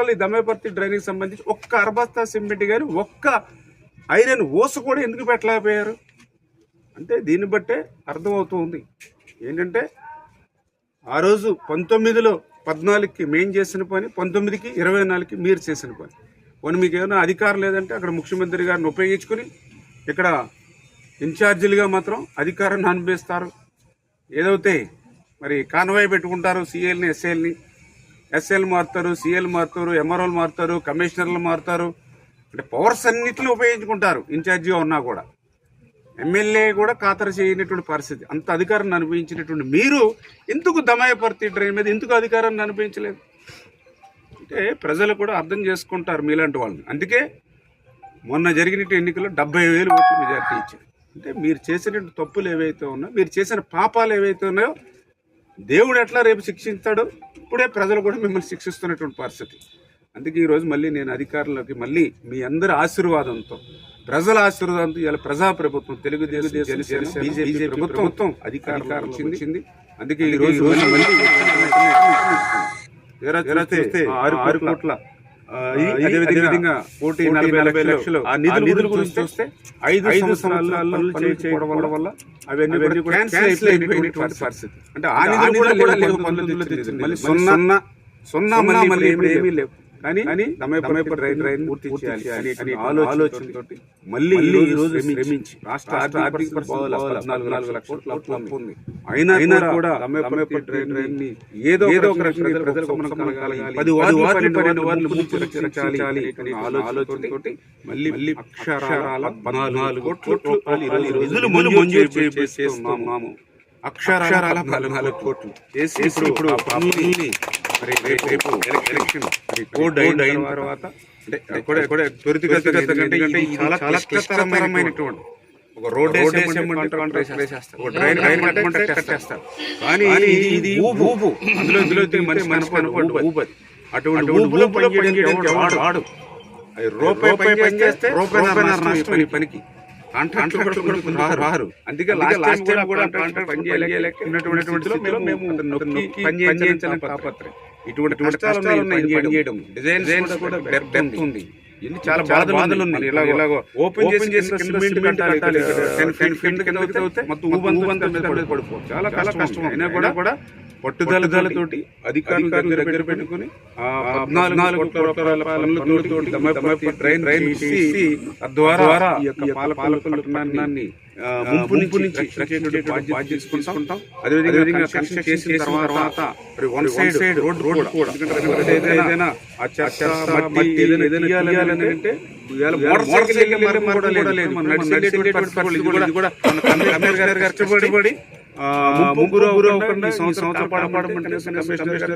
సంవత్సరాలు ఈ దమ్మేపర్తి డ్రైనేజ్ సంబంధించి ఒక్క అరబస్తా సిమెంట్ కానీ ఒక్క ఐరన్ ఓసు కూడా ఎందుకు పెట్టలేకపోయారు? అంటే దీన్ని బట్టే అర్థమవుతుంది. ఏంటంటే ఆ రోజు పంతొమ్మిదిలో పద్నాలుగుకి మేం చేసిన పని పంతొమ్మిదికి ఇరవై నాలుగుకి మీరు చేసిన పని. పోనీ మీకు ఏమైనా అధికారం లేదంటే అక్కడ ముఖ్యమంత్రి గారిని ఉపయోగించుకుని ఇక్కడ ఇన్ఛార్జీలుగా మాత్రం అధికారాన్ని అనుభవిస్తారు. ఏదైతే మరి కాన్వాయ్ పెట్టుకుంటారు సీఎల్ని ఎస్ఏల్ని ఎస్ఎల్ మారుతారు సీఎల్ మారుతారు ఎంఆర్ఓలు మారుతారు కమిషనర్లు మారుతారు. అంటే పవర్స్ అన్నిటిని ఉపయోగించుకుంటారు ఇన్ఛార్జిగా ఉన్నా కూడా. ఎమ్మెల్యే కూడా ఖాతరు చేయనటువంటి పరిస్థితి. అంత అధికారాన్ని అనుభవించినటువంటి మీరు ఎందుకు దమాయపర్తి డ్రైన్ మీద ఎందుకు అధికారాన్ని అనుభవించలేదు? అంటే ప్రజలు కూడా అర్థం చేసుకుంటారు మీలాంటి వాళ్ళని. అందుకే మొన్న జరిగిన ఎన్నికల్లో డెబ్బై వేలు ఓట్లు మెజార్టీ ఇచ్చారు. అంటే మీరు చేసినటువంటి తప్పులు ఏవైతే ఉన్నాయో మీరు చేసిన పాపాలు ఏవైతే ఉన్నాయో దేవుడు ఎట్లా రేపు శిక్షిస్తాడో? ఇప్పుడే ప్రజలు కూడా మిమ్మల్ని శిక్షిస్తున్నటువంటి పరిస్థితి. అందుకే ఈరోజు మళ్ళీ నేను అధికారంలోకి మళ్ళీ మీ అందరి ఆశీర్వాదంతో ప్రజల ఆశీర్వాదంతో ఇలా ప్రజా ప్రభుత్వం తెలుగుదేశం జనసేన బీజేపీ ప్రభుత్వం అధికారం వచ్చింది. అందుకే ఈ రోజు మళ్ళీ తీరా చూస్తే ఆ ఆరు ఆరు కోట్ల కోటి నలభై లక్షలు ఆ నిధుల గురించి చూస్తే ఐదు ఐదు సంవత్సరాల్లో పనులు చేయకపోవడం వల్ల అవన్నీ కూడా క్యాన్సిల్ అయిపోయినటువంటి పరిస్థితి. అంటే ఆ నిధులు కూడా పనులు. మళ్ళీ సున్నా సున్నా మళ్ళీ మళ్ళీ ఏమీ లేవు. కానీ రైన్ పూర్తి చేయాలి అని మళ్ళీ ఈ రోజు శ్రమించి రాష్ట్ర ఆర్థిక నాలుగు లక్షల కోట్ల అప్పు ఉంది అయినా అయినా కూడా ఏదో ఏదో ఒక రకంగా ప్రజలకు పది పన్నెండు రక్షించాలి మళ్ళీ మళ్ళీ అక్షరాల పద్నాలుగు కోట్ల రూపాయలు ఈ రోజు నిధులు మంజూరు చేస్తున్నాము అక్షరాల నాలుగు నాలుగు కోట్లు. చేసి ఇప్పుడు ఇప్పుడు రేపు ఎలక్షన్. కోడ్ అయిన తర్వాత అంటే కూడా కూడా త్వరితగతిగా ఎందుకంటే ఇది చాలా చాలా కష్టతరమైనటువంటి ఒక రోడ్ కానీ ఇది అందులో ఇందులో మనిషి మనిషి అనుకోండి అటువంటి ఊపులో వాడు. అది రూపాయి పని చేస్తే రూపాయి పనికి. రారు. అందుకే లాస్ట్ టైం కూడా కాంట్రాక్ట్ పని చేయలేక ఉన్నటువంటి మేము నొక్కి పని చేయించాలని తాపత్రయం. ఇటువంటి చేయడం. డిజైన్స్ కూడా డెప్త్ ఉంది. ఇది చాలా బాధలు ఉన్నాయి. ఇలాగ ఓపెన్ చేసి కింద సిమెంట్ కట్టాలి టెన్ ఫీట్ కింద కింద అవుతే మొత్తం ఊబంతా మీద పడిపోతుంది చాలా చాలా కష్టం అయినా కూడా కూడా పట్టుదలతోటి అధికారులు దగ్గర పెట్టుకుని పద్నాలుగు పనులతోటి పాల పాలకుల ముంపు నుంచి బాధ్యత తీసుకుంటాం. అదేవిధంగా కన్స్ట్రక్షన్ చేసిన తర్వాత మరి one side side road road కూడా. ఎందుకంటే ఏదైనా ఆ చెత్త మట్టి ఏదైనా ఏదైనా తీయాలని అంటే ఇవాళ మోటార్ సైకిల్ మరి మరి కూడా లేదు. మనం నడిచేటువంటి పరిస్థితులు ఇది కూడా ఇది కూడా మన కమిషనర్ గారు కష్టపడి ఆ, ముగ్గురు అవ్వకుండా ఈ సంవత్సరం పాడమంటే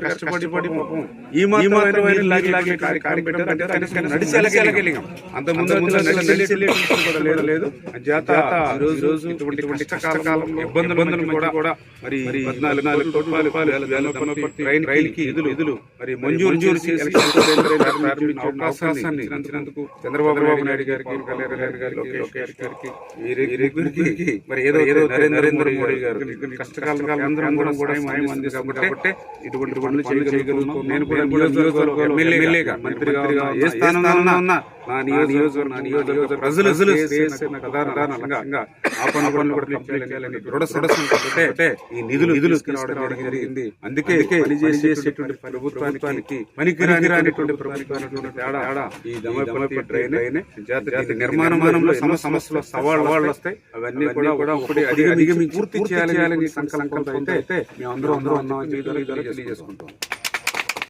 కష్టపడి ఈ లాగి అంత ముందు లేదు. రోజు ఇటువంటి ఇటువంటి కష్టకాలం ఇబ్బందులు ఇబ్బందులు కూడా కూడా మరి పద్నాలుగు నాలుగు కోట్ల రూపాయలు రైలు రైలుకి ఎదులు ఎదులు మరి మంజూరు చేసి అవకాశాన్ని చంద్రబాబు నాయుడు గారికి పవన్ కళ్యాణ్ గారి గారికి లోకేష్ గారికి మరి ఏదో ఏదో నరేంద్ర మోడీ గారు కష్టకాలం అందరం కూడా కూడా సాయం అంది కాబట్టి ఇటువంటి పనులు చేయగలుగుతాం నేను కూడా నియోజకవర్గ ఎమ్మెల్యేగా మంత్రిగా ఏ స్థానంలో ఉన్నా నా నియోజకవర్గం నా నియోజకవర్గ ప్రజలు ప్రధానంగా ఆ పనులు కూడా కంప్లీట్ చేయాలని దృఢ సొడసంటే ఈ నిధులు నిధులు తీసుకురావడం జరిగింది. అందుకే పని చేసేటువంటి ప్రభుత్వానికి పనికిరానిటువంటి ప్రభుత్వానికి తేడా ఈ దమపల్లి డ్రైన్ జాతి నిర్మాణంలో సమ సమస్యలు సవాళ్ళు వాళ్ళు వస్తాయి. అవన్నీ కూడా కూడా ఒకటి అధిగమించి పూర్తి చేయాలని సంకల్పంతో అయితే మేము అందరూ అందరూ ఉన్నామని తెలియజేసుకుంటాం.